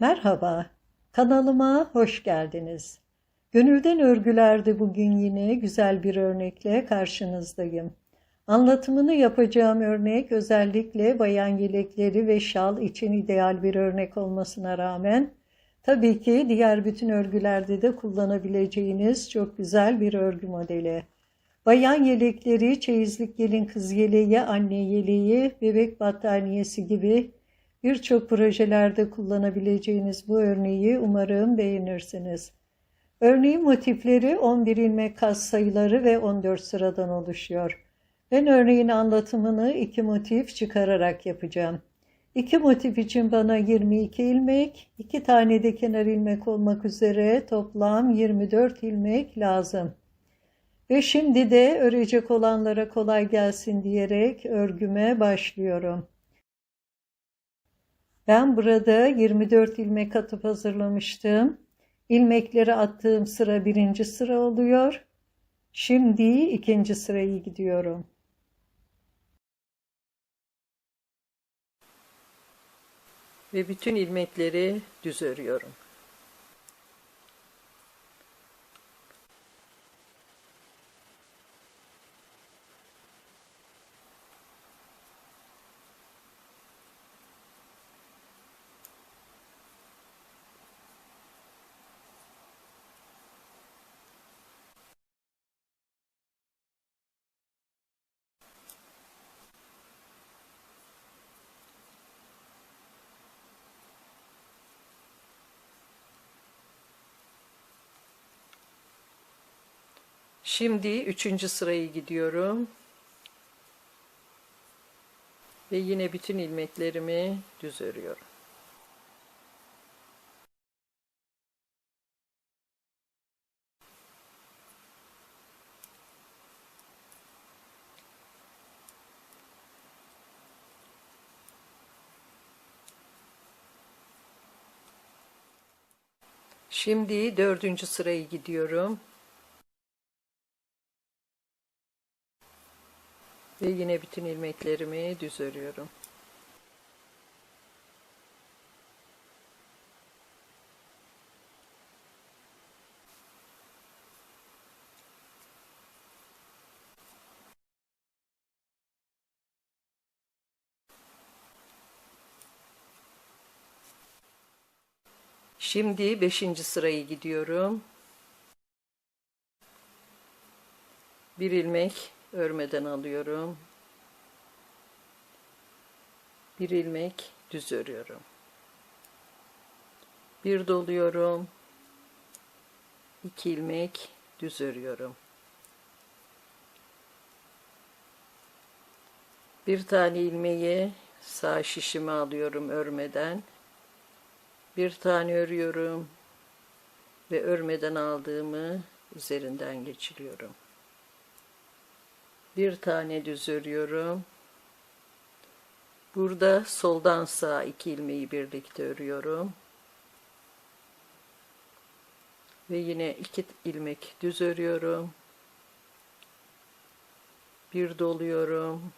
Merhaba, kanalıma hoş geldiniz. Gönülden örgülerde bugün yine güzel bir örnekle karşınızdayım. Anlatımını yapacağım örnek özellikle bayan yelekleri ve şal için ideal bir örnek olmasına rağmen tabii ki diğer bütün örgülerde de kullanabileceğiniz çok güzel bir örgü modeli. Bayan yelekleri, çeyizlik gelin kız yeleği, anne yeleği, bebek battaniyesi gibi birçok projelerde kullanabileceğiniz bu örneği umarım beğenirsiniz. Örneğin motifleri 11 ilmek kas sayıları ve 14 sıradan oluşuyor. Ben örneğin anlatımını iki motif çıkararak yapacağım. İki motif için bana 22 ilmek, iki tane de kenar ilmek olmak üzere toplam 24 ilmek lazım. Ve şimdi de örecek olanlara kolay gelsin diyerek örgüme başlıyorum. Ben burada 24 ilmek atıp hazırlamıştım. İlmekleri attığım sıra birinci sıra oluyor. Şimdi ikinci sırayı gidiyorum. Ve bütün ilmekleri düz örüyorum. Şimdi üçüncü sırayı gidiyorum. Ve yine bütün ilmeklerimi düz örüyorum. Şimdi dördüncü sırayı gidiyorum. Ve yine bütün ilmeklerimi düz örüyorum. Şimdi beşinci sırayı gidiyorum. Bir ilmek örmeden alıyorum. Bir ilmek düz örüyorum. Bir doluyorum. İki ilmek düz örüyorum. Bir tane ilmeği sağ şişime alıyorum örmeden. Bir tane örüyorum ve örmeden aldığımı üzerinden geçiriyorum. Bir tane düz örüyorum. Burada soldan sağa iki ilmeği birlikte örüyorum. Ve yine iki ilmek düz örüyorum. Bir doluyorum.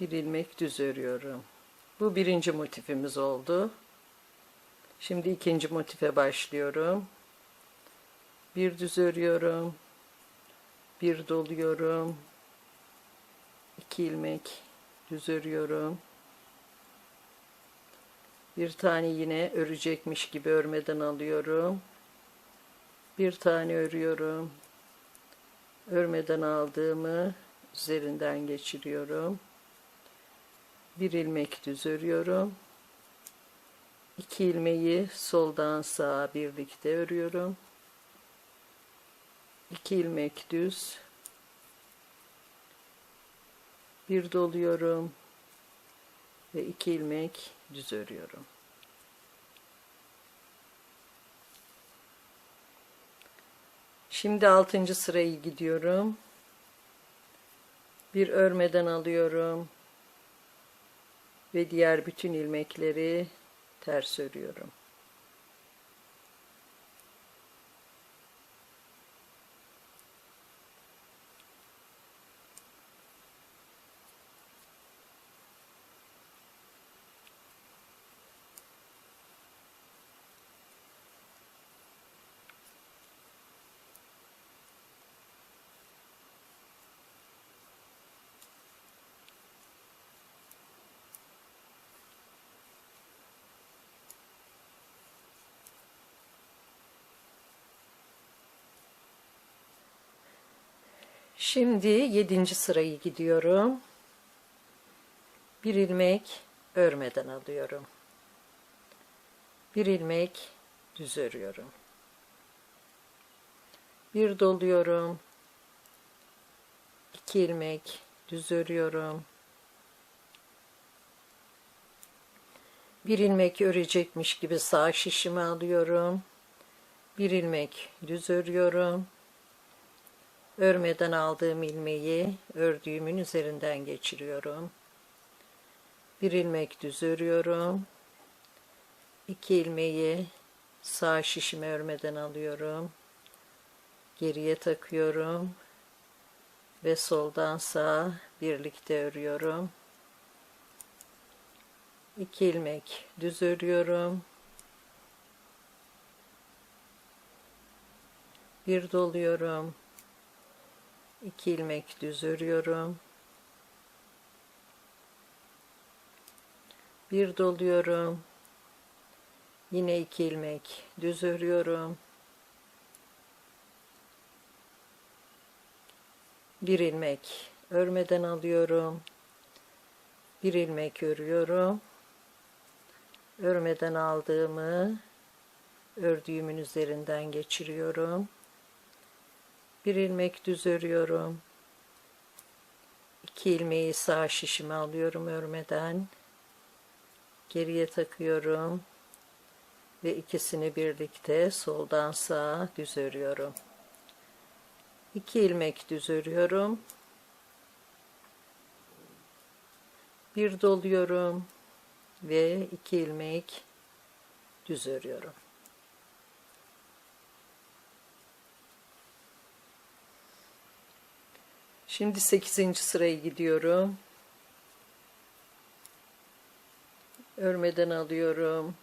Bir ilmek düz örüyorum. Bu birinci motifimiz oldu. Şimdi ikinci motife başlıyorum. Bir düz örüyorum. Bir doluyorum. iki ilmek düz örüyorum. Bir tane yine örecekmiş gibi örmeden alıyorum. Bir tane örüyorum. Örmeden aldığımı üzerinden geçiriyorum. Bir ilmek düz örüyorum. İki ilmeği soldan sağa birlikte örüyorum. İki ilmek düz. Bir doluyorum ve iki ilmek düz örüyorum. Şimdi altıncı sırayı gidiyorum. Bir örmeden alıyorum ve diğer bütün ilmekleri ters örüyorum. Şimdi yedinci sırayı gidiyorum. Bir ilmek örmeden alıyorum. Bir ilmek düz örüyorum. Bir doluyorum. İki ilmek düz örüyorum. Bir ilmek örecekmiş gibi sağ şişimi alıyorum. Bir ilmek düz örüyorum. Örmeden aldığım ilmeği ördüğümün üzerinden geçiriyorum. Bir ilmek düz örüyorum. İki ilmeği sağ şişime örmeden alıyorum. Geriye takıyorum ve soldan sağa birlikte örüyorum. İki ilmek düz örüyorum. Bir doluyorum. İki ilmek düz örüyorum. Bir doluyorum. Yine iki ilmek düz örüyorum. Bir ilmek örmeden alıyorum. Bir ilmek örüyorum. Örmeden aldığımı ördüğümün üzerinden geçiriyorum. Bir ilmek düz örüyorum. İki ilmeği sağ şişime alıyorum örmeden. Geriye takıyorum. Ve ikisini birlikte soldan sağa düz örüyorum. İki ilmek düz örüyorum. Bir doluyorum ve iki ilmek düz örüyorum. Şimdi 8. sıraya gidiyorum. Örmeden alıyorum.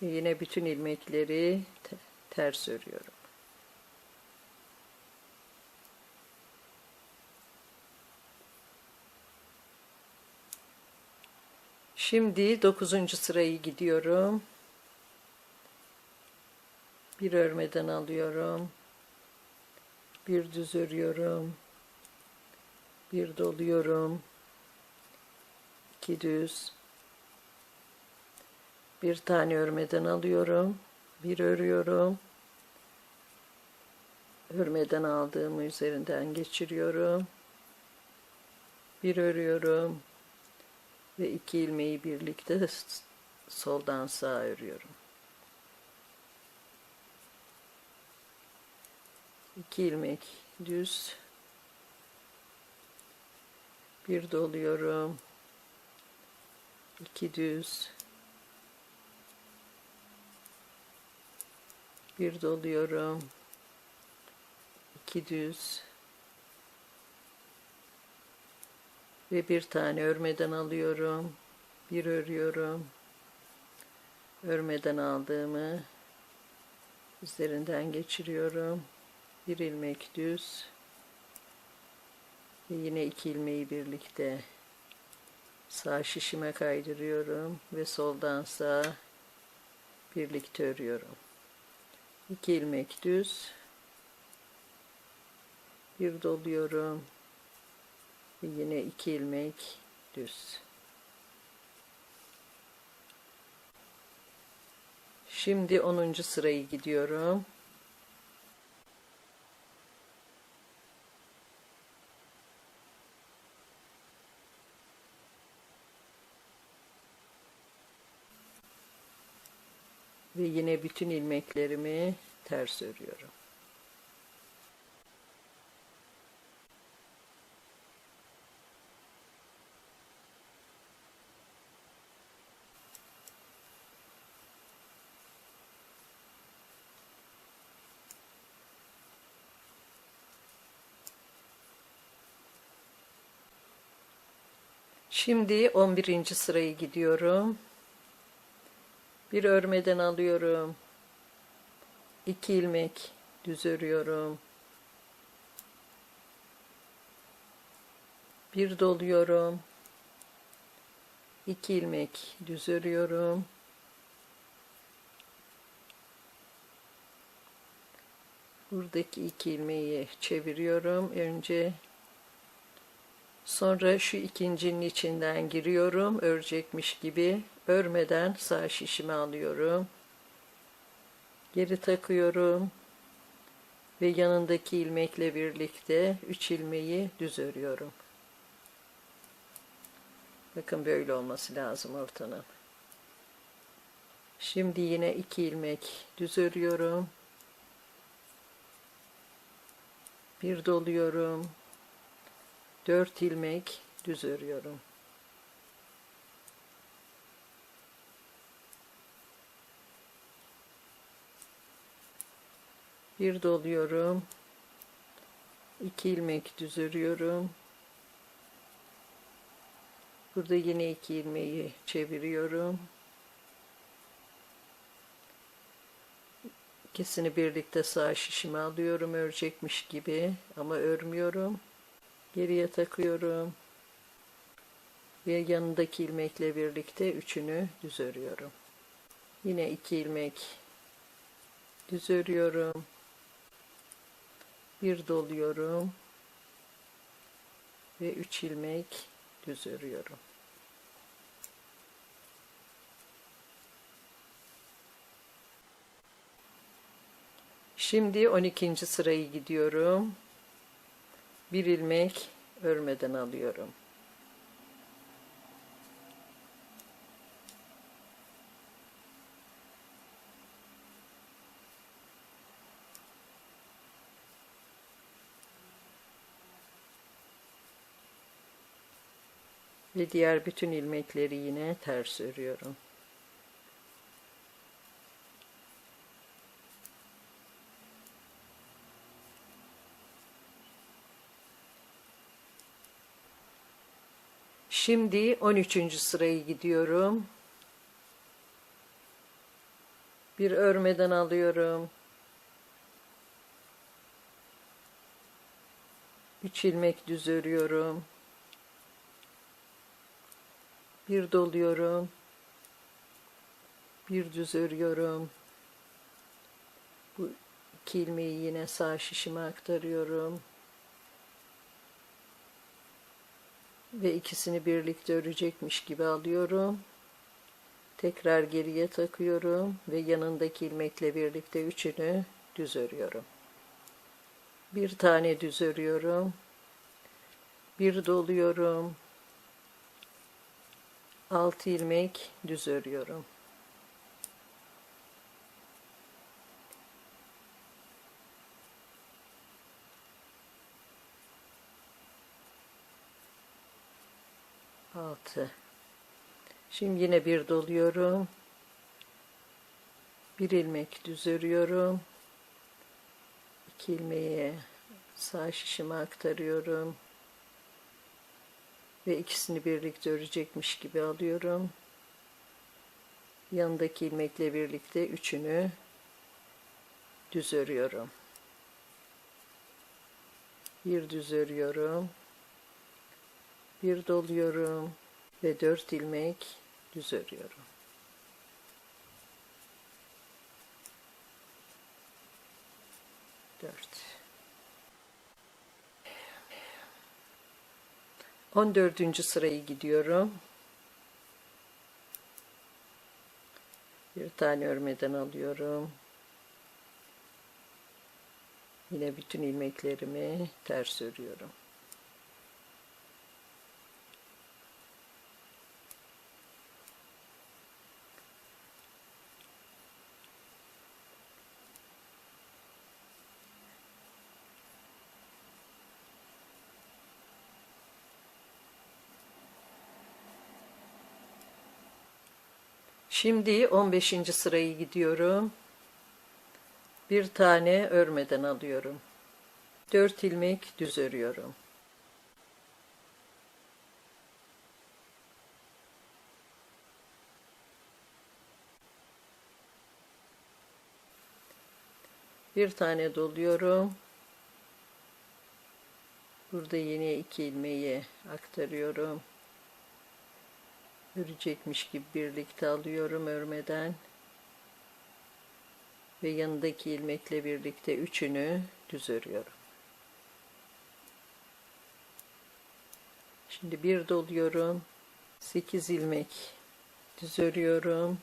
Yine bütün ilmekleri te- ters örüyorum. Şimdi 9. sırayı gidiyorum. Bir örmeden alıyorum. Bir düz örüyorum. Bir doluyorum. iki düz. Bir tane örmeden alıyorum. Bir örüyorum. Örmeden aldığımı üzerinden geçiriyorum. Bir örüyorum ve iki ilmeği birlikte soldan sağa örüyorum. İki ilmek düz. Bir doluyorum. İki düz. Bir doluyorum. İki düz. Ve bir tane örmeden alıyorum. Bir örüyorum. Örmeden aldığımı üzerinden geçiriyorum. Bir ilmek düz. Ve yine iki ilmeği birlikte sağ şişime kaydırıyorum ve soldan sağa birlikte örüyorum. İki ilmek düz. Bir doluyorum. Yine iki ilmek düz. Şimdi 10. sırayı gidiyorum. Ve yine bütün ilmeklerimi ters örüyorum. Şimdi 11. sırayı gidiyorum. Bir örmeden alıyorum. İki ilmek düz örüyorum. Bir doluyorum. İki ilmek düz örüyorum. Buradaki iki ilmeği çeviriyorum önce. Sonra şu ikincinin içinden giriyorum örecekmiş gibi. Örmeden sağ şişimi alıyorum. Geri takıyorum. Ve yanındaki ilmekle birlikte üç ilmeği düz örüyorum. Bakın böyle olması lazım ortanın. Şimdi yine iki ilmek düz örüyorum. Bir doluyorum. Dört ilmek düz örüyorum. Bir doluyorum. iki ilmek düz örüyorum. Burada yine iki ilmeği çeviriyorum. İkisini birlikte sağ şişime alıyorum örecekmiş gibi ama örmüyorum. Geriye takıyorum. Ve yanındaki ilmekle birlikte üçünü düz örüyorum. Yine iki ilmek düz örüyorum. Bir doluyorum. Ve üç ilmek düz örüyorum. Şimdi 12. sırayı gidiyorum. Bir ilmek örmeden alıyorum. Ve diğer bütün ilmekleri yine ters örüyorum. Şimdi 13. sırayı gidiyorum. Bir örmeden alıyorum. 3 ilmek düz örüyorum. Bir doluyorum. Bir düz örüyorum. Bu iki ilmeği yine sağ şişime aktarıyorum. Ve ikisini birlikte örecekmiş gibi alıyorum. Tekrar geriye takıyorum ve yanındaki ilmekle birlikte üçünü düz örüyorum. Bir tane düz örüyorum. Bir doluyorum. 6 ilmek düz örüyorum. Altı. Şimdi yine bir doluyorum. Bir ilmek düz örüyorum. İki ilmeği sağ şişime aktarıyorum ve ikisini birlikte örecekmiş gibi alıyorum. Yanındaki ilmekle birlikte üçünü düz örüyorum. Bir düz örüyorum. Bir doluyorum ve dört ilmek düz örüyorum. Dört. 14. sırayı gidiyorum. Bir tane örmeden alıyorum. Yine bütün ilmeklerimi ters örüyorum. Şimdi 15. sırayı gidiyorum. Bir tane örmeden alıyorum. 4 ilmek düz örüyorum. Bir tane doluyorum. Burada yine iki ilmeği aktarıyorum. Örecekmiş gibi birlikte alıyorum örmeden. Ve yanındaki ilmekle birlikte üçünü düz örüyorum. Şimdi bir doluyorum. 8 ilmek düz örüyorum.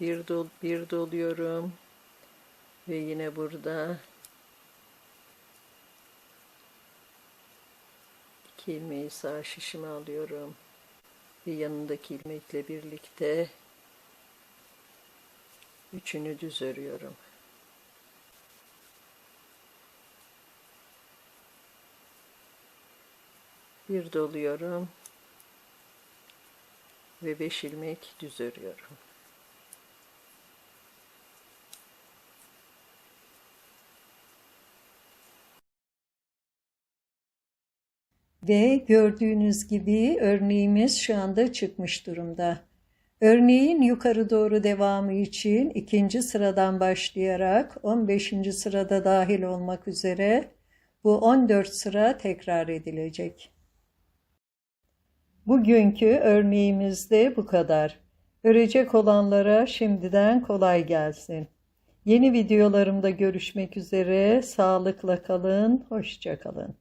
Bir dol bir doluyorum ve yine burada iki ilmeği sağ şişime alıyorum ve yanındaki ilmekle birlikte üçünü düz örüyorum. Bir doluyorum ve beş ilmek düz örüyorum. Ve gördüğünüz gibi örneğimiz şu anda çıkmış durumda. Örneğin yukarı doğru devamı için ikinci sıradan başlayarak 15. sırada dahil olmak üzere bu 14 sıra tekrar edilecek. Bugünkü örneğimizde bu kadar. Örecek olanlara şimdiden kolay gelsin. Yeni videolarımda görüşmek üzere. Sağlıkla kalın, hoşça kalın.